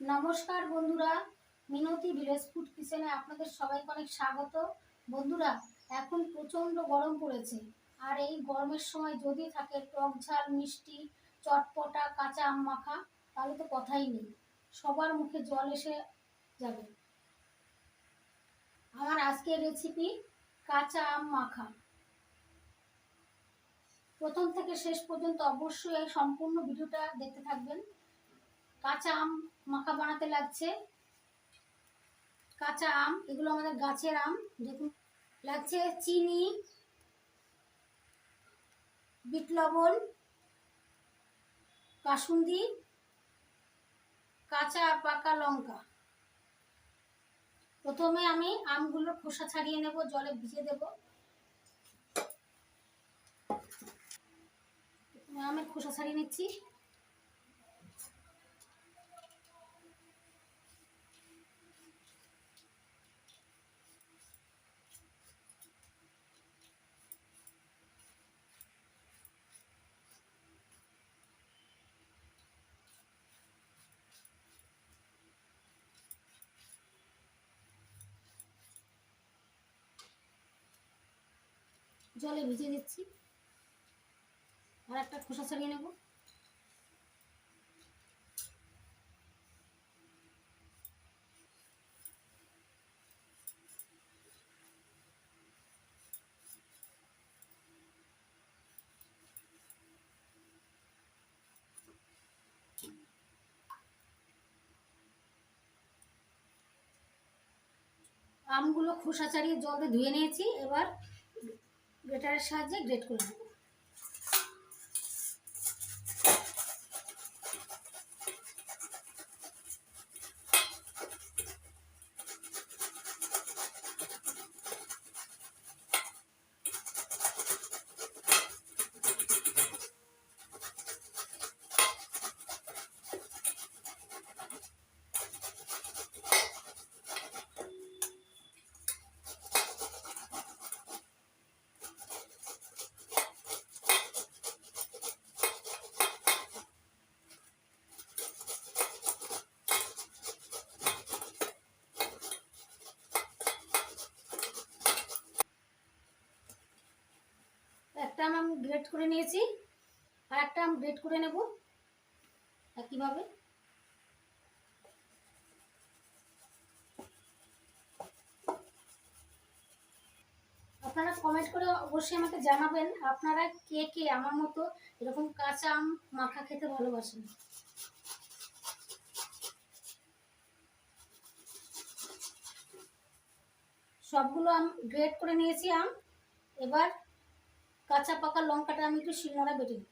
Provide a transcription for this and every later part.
নমস্কার বন্ধুরা, মিনতি village food কিচেনে আপনাদের সবাইকে অনেক স্বাগত। বন্ধুরা, এখন প্রচণ্ড গরম পড়েছে, আর এই গরমের সময় যদি থাকে টক ঝাল, মিষ্টি, চটপটা, কাঁচা আম মাখা, তাহলে তো কথাই নেই। সবার মুখে জল এসে যাবে। আমার আজকের রেসিপি কাঁচা আম মাখা। প্রথম থেকে শেষ পর্যন্ত অবশ্যই সম্পূর্ণ ভিডিওটা দেখতে থাকবেন। কাঁচা আম মাখা বানাতে লাগছে। কাঁচা আম, এগুলো আমাদের গাছের আম। দেখুন, লাগছে চিনি, বিট লবণ, কাসুন্দি, কাঁচা পাকা লঙ্কা। প্রথমে আমি আমগুলোর খোসা ছাড়িয়ে নেব, জলে ভিজে দেব। আমের খোসা ছাড়িয়ে নিচ্ছি। জলে ভিজে দিচ্ছি আর একটা খোসা ছাড়িয়ে নেব। আমগুলো খোসা ছাড়িয়ে জল দিয়ে ধুয়ে নিয়েছি। এবার গ্রেটারের সাহায্যে গ্রেড করে নেব। একটা আম আমি গ্রেট করে নিয়েছি, আর একটা আম গ্রেট করে নেব একইভাবে। আপনারা কমেন্ট করে অবশ্যই আমাকে জানাবেন, আপনারা কে কে আমার মতো এরকম কাঁচা আম মাখা খেতে ভালোবাসেন? সবগুলো আম গ্রেট করে নিয়েছি আম, এবার কাঁচা পাকা লঙ্কাটা আমি একটু শিলনোড়া বেটে নিই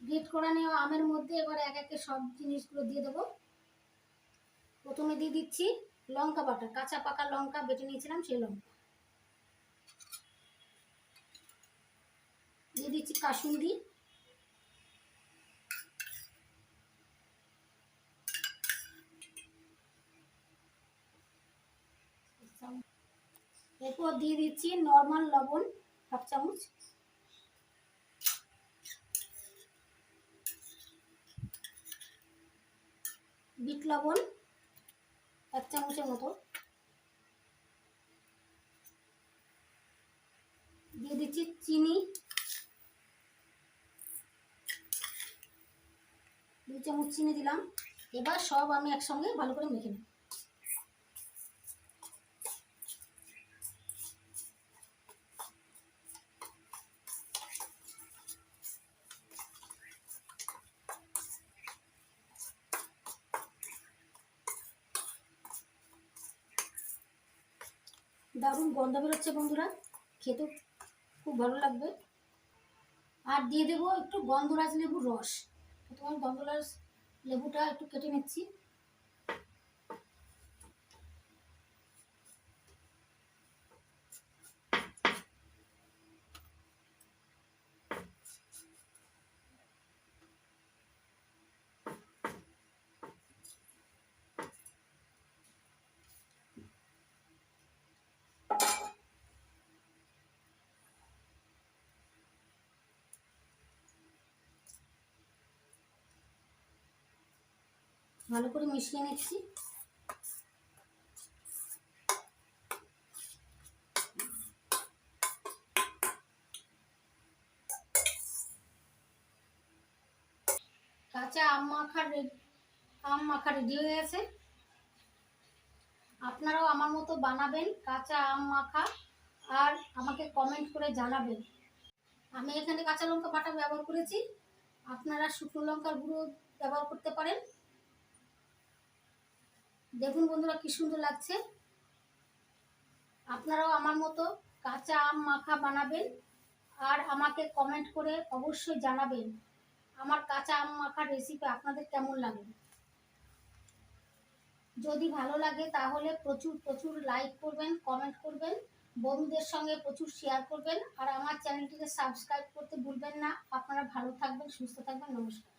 গ্রেট করা নেওয়া আমের মধ্যে এবার এক একে সব জিনিসগুলো দিয়ে দেবো। প্রথমে দিয়ে দিচ্ছি লঙ্কা বাটা কাঁচা পাকা লঙ্কা বেটে নিয়েছিলাম সেই লঙ্কা। দিয়ে দিচ্ছি কাসুন্দি এরপর দিয়ে দিচ্ছি নর্মাল লবণ হাফ চামচ। বিট লবণ, এক চামচের মতো। দিয়ে দিচ্ছি চিনি। দু চামচ চিনি দিলাম। এবার সব আমি একসঙ্গে ভালো করে মেখে নেব। দারুণ গন্ধ বেরোচ্ছে বন্ধুরা। খেতে খুব ভালো লাগবে। আর দিয়ে দেবো একটু গন্ধরাজ লেবুর রস। প্রথমে গন্ধরাজ লেবুটা একটু কেটে নিচ্ছি। ভালো করে মিশিয়ে নিচ্ছি। কাঁচা আম মাখা আম মাখা রেডি হয়ে গেছে। আপনারাও আমার মতো বানাবেন কাঁচা আম মাখা, আর আমাকে কমেন্ট করে জানাবেন। আমি এখানে কাঁচা লঙ্কা বাটা ব্যবহার করেছি। আপনারা শুকনো লঙ্কার গুঁড়ো ব্যবহার করতে পারেন। দেখুন বন্ধুরা কি সুন্দর লাগছে। আপনারাও আমার মতো কাঁচা আম মাখা বানাবেন আর আমাকে কমেন্ট করে অবশ্যই জানাবেন আমার কাঁচা আম মাখার রেসিপি আপনাদের কেমন লাগে। যদি ভালো লাগে তাহলে প্রচুর প্রচুর লাইক করবেন কমেন্ট করবেন, বন্ধুদের সঙ্গে প্রচুর শেয়ার করবেন আর আমার চ্যানেলটিকে সাবস্ক্রাইব করতে ভুলবেন না। আপনারা ভালো থাকবেন, সুস্থ থাকবেন, নমস্কার।